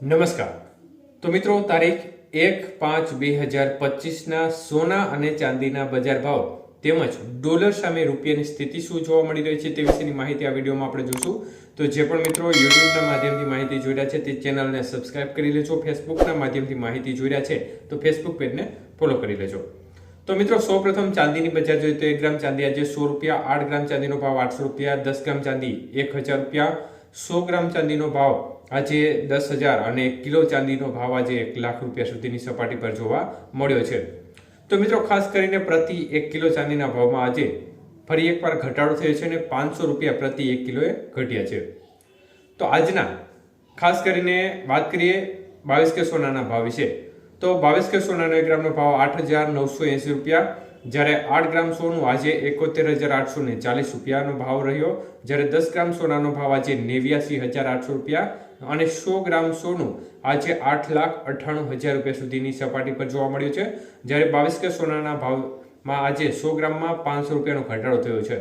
નમસ્કાર. તો મિત્રો, તારીખ એક પાંચ બે હજાર પચીસના સોના અને ચાંદીના બજાર ભાવ તેમજ ડોલર સામે રૂપિયાની સ્થિતિ શું જોવા મળી રહી છે તે વિશેની માહિતી આ વિડીયોમાં આપણે જોશું. તો જે પણ મિત્રો યુટ્યુબના માધ્યમથી માહિતી જોઈ રહ્યા છે તે ચેનલને સબસ્ક્રાઇબ કરી લેજો, ફેસબુકના માધ્યમથી માહિતી જોઈ રહ્યા છે તો ફેસબુક પેજને ફોલો કરી લેજો. તો મિત્રો સૌ પ્રથમ ચાંદીની બજાર જોઈએ તો એક ગ્રામ ચાંદી આજે સો રૂપિયા, આઠ ગ્રામ ચાંદીનો ભાવ આઠસો રૂપિયા, દસ ગ્રામ ચાંદી એક હજાર રૂપિયા, સો ગ્રામ ચાંદીનો ભાવ આજે દસ હજાર અને કિલો ચાંદીનો ભાવ આજે એક લાખ રૂપિયા સુધીની સપાટી પર જોવા મળ્યો છે. તો મિત્રો, ખાસ કરીને પ્રતિ એક કિલો ચાંદીના ભાવમાં આજે ફરી એકવાર ઘટાડો થયો છે અને પાંચસો રૂપિયા પ્રતિ એક કિલોએ ઘટ્યા છે. તો આજના, ખાસ કરીને વાત કરીએ બાવીસ કે સોનાના ભાવ વિશે. તો બાવીસ કે સોનાનો એક ગ્રામનો ભાવ આઠ હજાર નવસો એંસી રૂપિયા જ્યારે આઠ ગ્રામ સોનું આજે એકોતેર હજાર આઠસો ને ચાલીસ રૂપિયાનો ભાવ રહ્યો, જ્યારે દસ ગ્રામ સોનાનો ભાવ આજે નેવ્યાસી હજાર આઠસો રૂપિયા અને સો ગ્રામ સોનું આજે આઠ લાખ અઠ્ઠાણું હજાર રૂપિયા સુધીની સપાટી પર જોવા મળ્યું છે. જ્યારે બાવીસ કે સોનાના ભાવમાં આજે સો ગ્રામમાં પાંચસો રૂપિયાનો ઘટાડો થયો છે.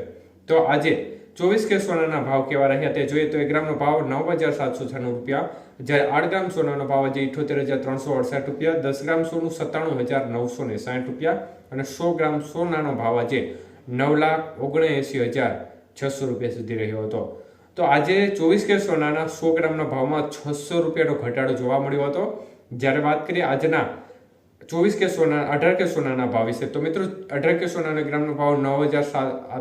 તો આજે ચોવીસ કે સોનાના ભાવ કેવા રહ્યા તે જોઈએ તો એક ગ્રામનો ભાવ નવ હજાર સાતસો છન્નું રૂપિયા, જ્યારે આઠ ગ્રામ સોનાનો ભાવ આજે ઇઠોતેર હજાર ત્રણસો અડસઠ રૂપિયા, દસ ગ્રામ સોનું સત્તાણું હજાર નવસો ને સાઠ રૂપિયા અને સો ગ્રામ સોનાનો ભાવ આજે નવ લાખ ઓગણએંસી હજાર છસો રૂપિયા સુધી રહ્યો હતો. તો આજે ચોવીસ કે સોનાના સો ગ્રામના ભાવમાં છસો રૂપિયાનો ઘટાડો જોવા મળ્યો હતો. જ્યારે વાત કરીએ આજના ચોવીસ કે સોના, અઢાર કે સોનાના ભાવ વિશે. તો મિત્રો, અઢાર કે સોનાના ગ્રામનો ભાવ નવ હજાર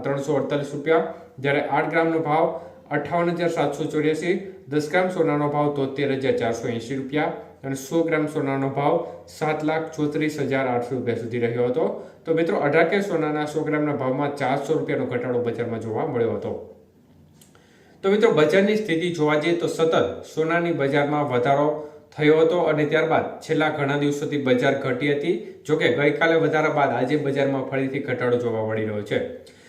ત્રણસો અડતાલીસ રૂપિયા. જ્યારે આઠ ગ્રામનો ભાવ અઠાવન હજાર સાતસો ચોર્યાસી. દસ ગ્રામ સોનાનો ભાવ તોતેર હજાર ચારસો એંશી રૂપિયા. અને સો ગ્રામ સોનાનો ભાવ સાત લાખ ચોત્રીસ હજાર આઠસો રૂપિયા સુધી રહ્યો હતો. તો મિત્રો, અઢાર કે સોનાના સો ગ્રામના ભાવમાં ચારસો રૂપિયાનો ઘટાડો બજારમાં જોવા મળ્યો હતો. તો મિત્રો, બજારની સ્થિતિ જોવા જઈએ તો સતત સોનાની બજારમાં વધારો થયો હતો અને ત્યારબાદ છેલ્લા ઘણા દિવસોથી બજાર ઘટી હતી. જોકે ગઈકાલે વધારા બાદ આજે બજારમાં ફરીથી ઘટાડો જોવા મળી રહ્યો છે.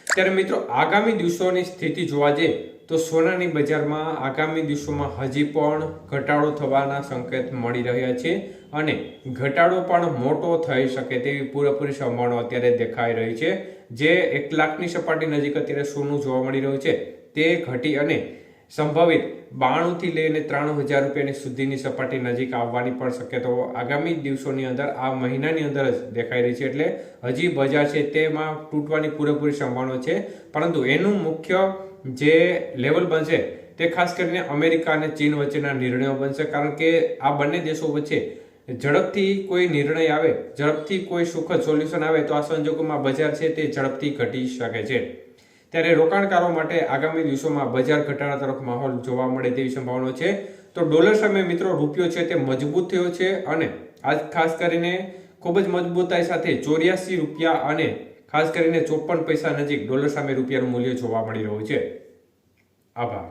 ત્યારે મિત્રો, આગામી દિવસોની સ્થિતિ જોવા જઈએ તો સોનાની બજારમાં આગામી દિવસોમાં હજી પણ ઘટાડો થવાના સંકેત મળી રહ્યા છે અને ઘટાડો પણ મોટો થઈ શકે તેવી પૂરેપૂરી સંભાવના અત્યારે દેખાઈ રહી છે. જે એક લાખની સપાટી નજીક અત્યારે સોનું જોવા મળી રહ્યું છે. તે ઘટી અને સંભવિત બાણુંથી લઈને ત્રાણું હજાર રૂપિયાની સુધીની સપાટી નજીક આવવાની પણ શક્યતાઓ આગામી દિવસોની અંદર, આ મહિનાની અંદર જ દેખાઈ રહી છે. એટલે હજી બજાર છે તેમાં તૂટવાની પૂરેપૂરી સંભાવના છે. પરંતુ એનું મુખ્ય જે લેવલ બનશે તે ખાસ કરીને અમેરિકા અને ચીન વચ્ચેના નિર્ણયો બનશે. કારણ કે આ બંને દેશો વચ્ચે ઝડપથી કોઈ નિર્ણય આવે, ઝડપથી કોઈ સુખદ સોલ્યુશન આવે, તો આ સંજોગોમાં બજાર છે તે ઝડપથી ઘટી શકે છે. ત્યારે રોકાણકારો માટે આગામી દિવસોમાં બજાર ઘટાડા તરફ માહોલ જોવા મળે તેવી સંભાવના છે. તો ડોલર સામે મિત્રો રૂપિયો છે તે મજબૂત થયો છે અને આજ ખાસ કરીને ખૂબ જ મજબૂતાઈ સાથે ચોર્યાસી રૂપિયા અને ખાસ કરીને ચોપન પૈસા નજીક ડોલર સામે રૂપિયાનું મૂલ્ય જોવા મળી રહ્યું છે. આભાર.